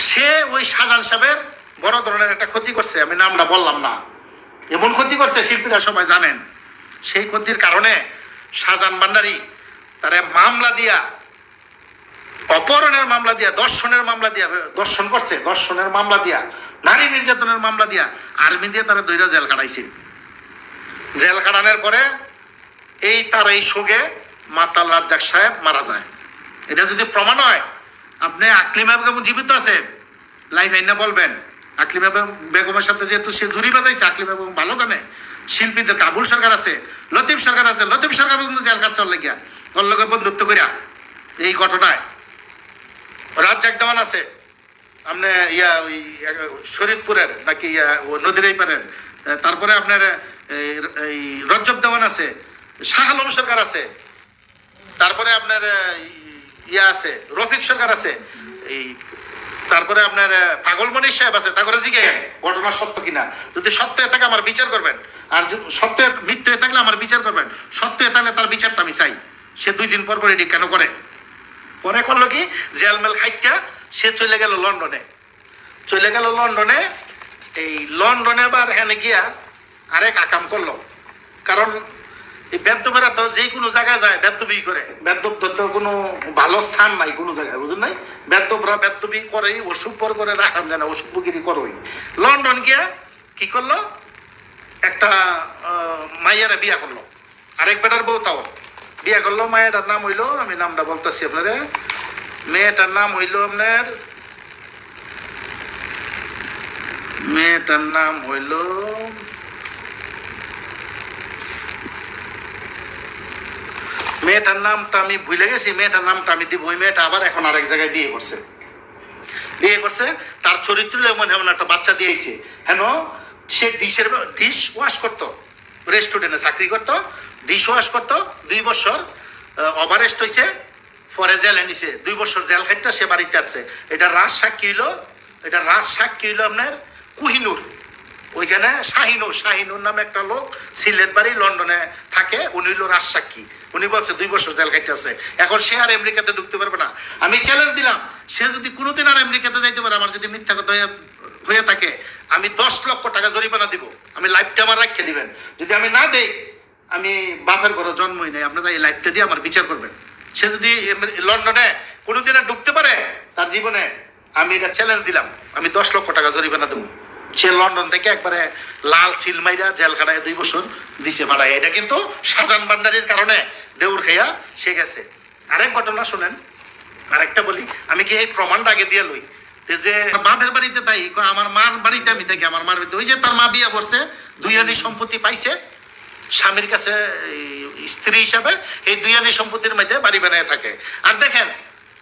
সে ওই শাহজাহান সাহেবের বড় ধরনের একটা ক্ষতি করছে, আমি নামটা বললাম না। এমন ক্ষতি করছে, শিল্পীরা সবাই জানেন। সেই ক্ষতির কারণে শাহজাহান ভান্ডারী তারা মামলা দিয়া, অপহরণের মামলা দিয়া, দর্শনের মামলা দিয়া, দর্শন করছে, দর্শনের মামলা দিয়া, নারী নির্যাতনের মামলা দিয়া, আর্মি দিয়ে তারা দুইটা জেল কাটাইছে। জেল কাটানোর পরে এই তার এই শোকে মাতাল রাজ্জাক সাহেব মারা যায়। এটা যদি প্রমাণ হয় আপনি আকলিমা বেগম জীবিত আছে? লাইভ আইনা বলবেন। আকলিমা বেগমের সাথে যেহেতু সে ঝুরি বাজাইছে, আকলিমা বেগম ভালো জানে। শিল্পীদের কাবুল সরকার আছে, লতিফ সরকার আছে, লতিফ সরকার পর্যন্ত জেল কাটছে লাগিয়া। ওর লগে বন্ধুত্ব করিয়া এই ঘটনায়। রাজ্জাক দেওয়ান আছে। আপনি ইয়া ওই শরীদপুরের নাকি ইয়া ও নদীর পারের তারপরে আপনার, এই- রজ্জব দেওয়ান আছে। শাহ আলম সরকার আছে। তারপরে আপনার ইয়া আছে, রফিক সরকার আছে। এই তারপরে আপনার পাগলমণি সাহেব আছে, তারপরে জিগে, ঘটনা সত্য কিনা? যদি সত্য হয়ে থাকে আমার বিচার করবেন। আর সত্য মিথ্যে থাকলে আমার বিচার করবেন। সত্য হয়ে থাকলে তার বিচারটা আমি চাই। সে দুই দিন পর পর এটি কেন করে? পরে করল কি? জেলমেল খাইটা সে চলে গেল লন্ডনে। চলে গেল লন্ডনে, এই লন্ডনে আবার হেনে গিয়া আরেক আকাম করল। কারণ এই বেদ্যপেরা তো যে কোনো জায়গায় যায় বেদ্যবি করে। বেদ্যপ তো কোনো ভালো স্থান নাই কোনো জায়গায় বুঝুন নাই? বেদ্যপরা বেদ্যবি করেই ওষুধ পর করে রাখান যায় না ওষুধগিরি করোই। লন্ডন গিয়া কি করল? একটা মাইয়ারে বিয়া করল। আরেক বেটার বউ তাও। বিয়া করল, মায়েটার নাম হইল, আমি নামটা বলতেছি আপনারে। মেয়েটার নাম হইল আপনার, মেয়েটার নাম হইল মেয়েটার নামটা আমি ভুলে গেছি, মেয়েটার নামটা আমি দিব। ওই মেয়েটা আবার এখন আরেক জায়গায় বিয়ে করছে। বিয়ে করছে, তার চরিত্র এমন এমন একটা বাচ্চা দিয়েছে হেন, সে ডিশের ডিশ ওয়াশ করতো, রেস্টুরেন্টে চাকরি করতো, ডিশ ওয়াশ করতো, দুই বছর ওভারেস্ট হয়েছে পরে জেলে নিছে দুই বছর জেল খাইটা সে বাড়িতে আসছে। এটা রাজ সাক্ষী হইল? এটা রাজ সাক্ষী হইল আপনার? কুহিনুর। ওইখানে শাহিনুর শাহিনুর নামে একটা লোক সিলেট বাড়ি, লন্ডনে থাকে, উনি হইল রাজ সাক্ষী উনি বলছে, দুই বছর জেল খাইতে আছে এখন সে আর আমেরিকাতে ঢুকতে পারবে না। আমি চ্যালেঞ্জ দিলাম, সে যদি কোনোদিন আর আমেরিকাতে যাইতে পারে, আমার যদি মিথ্যা কথা হয়ে- হয়ে থাকে, আমি দশ লক্ষ টাকা জরিমানা দিব। আমি লাইফটা আমার রাখিয়ে দিবেন। যদি আমি না দেই, আমি বাপের ঘরে জন্মই নেই। আপনারা এই লাইফটা দিয়ে আমার বিচার করবেন। সে যদি লন্ডনে কোনোদিন আর ঢুকতে পারে, তার জীবনে আমি এটা চ্যালেঞ্জ দিলাম। আমি দশ লক্ষ টাকা জরিমানা দেবো। সে লন্ডন থেকে একবারে লাল সিল মাইরা জেল খাটায় দুই বছর দিছে ভাড়ায় এটা কিন্তু শাহজাহান ভান্ডারির কারণে দেউর খাইয়া সে গেছে। আরেক ঘটনা শোনেন। আরেকটা বলি, আমি কি এই প্রমাণটা আগে দিয়ে লই? যে বাপের বাড়িতে তাই আমার মার বাড়িতে আমি থাকি, আমার মার বাড়িতে। ওই যে তার মা বিয়ে করছে দুই আনি সম্পত্তি পাইছে। স্বামীর কাছে স্ত্রী হিসাবে এই দুই আনি সম্পত্তির মধ্যে বাড়ি বানায় থাকে। আর দেখেন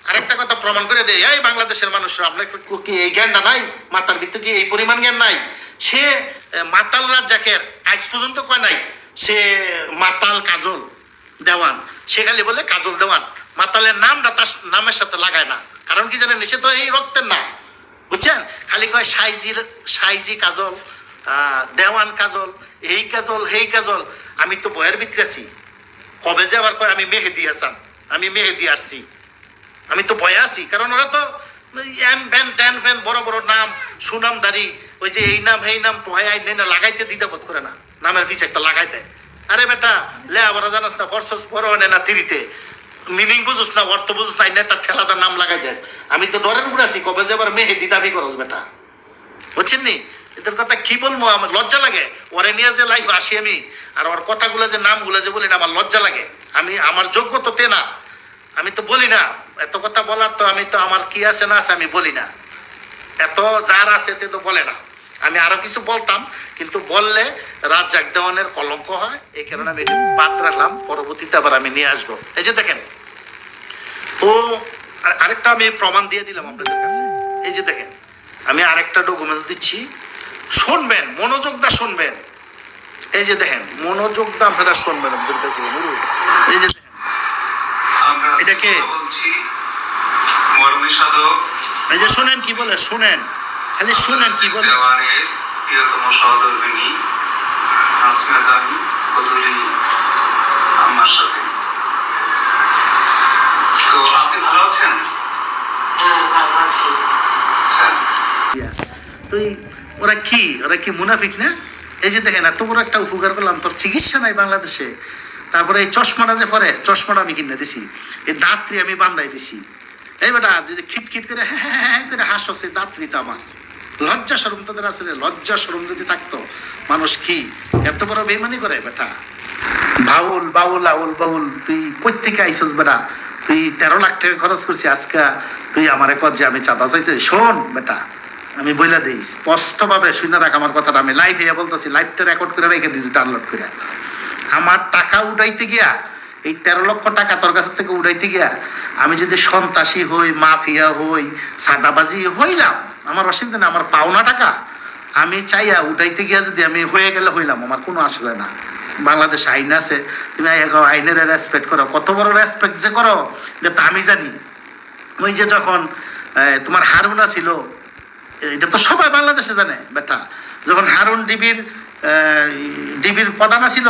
আরেকটা কথা প্রমাণ করে দেয় এই বাংলাদেশের মানুষরা, আপনার কি এই জ্ঞানটা নাই? মাতার ভিতরে কি এই পরিমাণ জ্ঞান নাই? সে মাতাল রাজ্জাকের আজ পর্যন্ত কয় নাই? সে মাতাল কাজল দেওয়ান। সে খালি বলে কাজল দেওয়ান। মাতালের নামটা তার নামের সাথে লাগায় না। কারণ কি জানেন, সে তো এই রক্তের না। বুঝছেন? খালি কয় সাইজির, সাইজি কাজল দেওয়ান কাজল, এই কাজল এই কাজল। আমি তো বয়ের ভিতরে আছি। কবে যে আবার কয়, আমি মেহেদি হাসান। আমি মেহেদি আসছি। আমি তো ভয়ে আছি, কারণ ওরা তো এন ভ্যান ট্যান ফ্যান বড় বড় নাম সুনামদারি ওই যে এই নাম এই নাম ভয় আই না লাগাইতে দিতে বোধ করে না, নামের পিছে একটা লাগাই দেয় আরে বেটা, লে আবার জানাস না, বর্ষস বড় নে, না তিরিতে। মিনিং বুঝুস না, অর্থ বুঝুস না একটা ঠেলাদার নাম লাগাই দেয় আমি তো ডরের উপরে আছি, কবে যে আবার মেহেদি দাবি করস বেটা। বুঝছেন নি? এদের কথা কি বলব, আমার লজ্জা লাগে। ওরে নিয়ে যে লাইফ আসি আমি, আর ওর কথাগুলো যে, নামগুলো যে বলি না, আমার লজ্জা লাগে। আমি, আমার যোগ্য তো তে না। আমি তো বলি না, এত কথা বলার তো আমি তো আমার কি আছে না আছে আমি বলি না। এত যার আছে তে তো বলে না। আমি আরও কিছু বলতাম, কিন্তু বললে রাত জাগ দেওয়ানের কলঙ্ক হয়, এই কারণে আমি এটি বাদ রাখলাম, পরবর্তীতে আবার আমি নিয়ে আসব। এই যে দেখেন ও আর- আরেকটা আমি প্রমাণ দিয়ে দিলাম আপনাদের কাছে। এই যে দেখেন, আমি আরেকটা ডকুমেন্ট দিচ্ছি। শুনবেন মনোযোগ দা শুনবেন। এই যে দেখেন মনোযোগ দা আপনারা শুনবেন আপনাদের কাছে এই যে এটা কে? বলছি মরমী সাধক। এই যে শুনেন কি বলে শুনেন। খালি শুনেন কি বলে। দেওয়ানের প্রিয়তম সহধর্মিনী নাসমেদান কতুলি আমার সাথে। তো আপনি ভালো আছেন? হ্যাঁ ভালো আছি। আচ্ছা। তুই ওরা কি? ওরা কি মুনাফিক না? এই যে দেখেন এত বড় একটা উপকার করলাম তোর চিকিৎসা নাই বাংলাদেশে। তারপরে এই চশমাটা যে পরে, চশমাটা আমি কিনে দিছি। এই দাঁতরি আমি বান্ধাই দিছি। এই বেটা, যদি খিটখিট করে হ্যাঁ হ্যাঁ হ্যাঁ করে হাসো সেই দাঁতরি তো আমার। লজ্জা সরম তাদের আসলে লজ্জা সরম যদি থাকতো, মানুষ কি এত বড় বেমানি করে, বেটা? বাউল বাউল, আউল, বাউল, তুই কোথেকে আইসস বেটা? তুই তেরো লাখ টাকা খরচ করছি আজকে, তুই আমারে কর যে আমি চাঁদা চাইতে শোন বেটা, আমি বইলা দিই স্পষ্ট ভাবে শুনে রাখ আমার কথাটা। আমি লাইভ হইয়া বলতেছি লাইভটা রেকর্ড করে রেখে দিয়েছি ডাউনলোড করে। আমার টাকা উঠাইতে গিয়া, এই তেরো লক্ষ টাকা তোর কাছ থেকে উঠাইতে গিয়া, আমি যদি সন্ত্রাসী হই, মাফিয়া হই, সাদাবাজি হইলাম, আমার অসুবিধা না, আমার পাওনা টাকা, আমি চাইয়া উঠাইতে গিয়া যদি আমি হয়ে গেলে হইলাম, আমার কোনো আসলে না। বাংলাদেশ আইন আছে, তুমি আই- আইনের রেসপেক্ট করো, কত বড় রেসপেক্ট যে করো, এটা তো আমি জানি। ওই যে যখন তোমার হারুনা ছিল এটা তো সবাই বাংলাদেশে জানে, বেটা। যখন হারুন ডিবির ডিবির প্রধান ছিল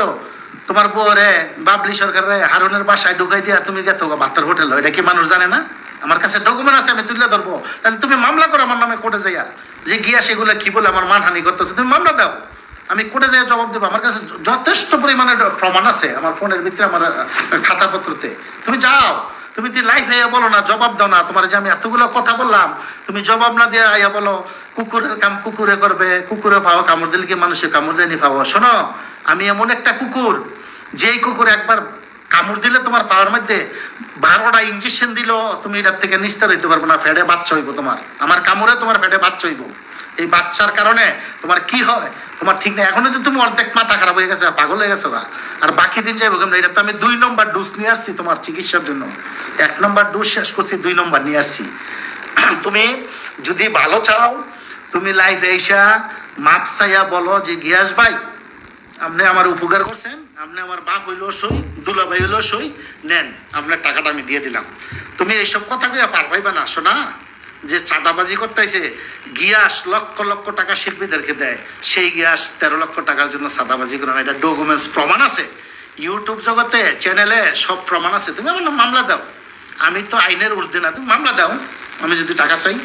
তোমার বউরে বাবলি সরকার হারুনের বাসায় ঢুকাই দিয়া তুমি গেছো ভাতের হোটেল এটা কি মানুষ জানে না? আমার কাছে ডকুমেন্ট আছে, আমি তুলে ধরবো। তাহলে তুমি মামলা করো আমার নামে কোর্টে যাইয়া। যে গিয়া সেগুলো কি বলে আমার মানহানি করতেছে, তুমি মামলা দাও। আমি কোর্টে যাই জবাব দেবো। আমার কাছে যথেষ্ট পরিমাণে প্রমাণ আছে আমার ফোনের ভিতরে, আমার খাতাপত্রতে। তুমি যাও। তুমি তুই লাইভ হইয়া বলো না, জবাব দাও না। তোমার যে আমি এতগুলো কথা বললাম, তুমি জবাব না দিয়ে আইয়া বলো, কুকুরের কাম কুকুরে করবে, কুকুরে পাওয়া কামড় দিলে কি মানুষের কামড় দেয়নি পাওয়া শোনো, আমি এমন একটা কুকুর যেই কুকুর একবার কামড় দিলে তোমার পাওয়ার মধ্যে বারোটা ইঞ্জেকশন দিল, তুমি এটার থেকে নিস্তার হইতে পারবে না ফেডে বাচ্চা হইব তোমার। আমার কামড়ে তোমার ফেডে বাচ্চা হইব। এই বাচ্চার কারণে তোমার কি হয়, তোমার ঠিক না এখনও তো তুমি অর্ধেক মাথা খারাপ হয়ে গেছে, পাগল হয়ে গেছে বা আর বাকি দিন যাইবো কেমন? এটা তো আমি দুই নম্বর ডোজ নিয়ে আসছি তোমার চিকিৎসার জন্য। এক নম্বর ডোজ শেষ করছি, দুই নম্বর নিয়ে আসছি। তুমি যদি ভালো চাও, তুমি লাইফ এসা মাপ চাইয়া বলো যে, গিয়াস ভাই, আপনি আমার উপকার করছেন। আপনি আমার বাপ হইল সই, দুলাভাই হইল সই, নেন, আপনার টাকাটা আমি দিয়ে দিলাম। তুমি এইসব কথা কইয়া পার পাইবা না, শোনা? যে চাঁদাবাজি করতেছে, গিয়াস লক্ষ লক্ষ টাকা শিল্পীদেরকে দেয়। সেই গিয়াস তেরো লক্ষ টাকার জন্য চাঁদাবাজি করে না, এটা ডকুমেন্টস প্রমাণ আছে। ইউটিউব জগতে, চ্যানেলে সব প্রমাণ আছে। তুমি আমার মামলা দাও। আমি তো আইনের ঊর্ধ্বে না, তুমি মামলা দাও। আমি যদি টাকা চাই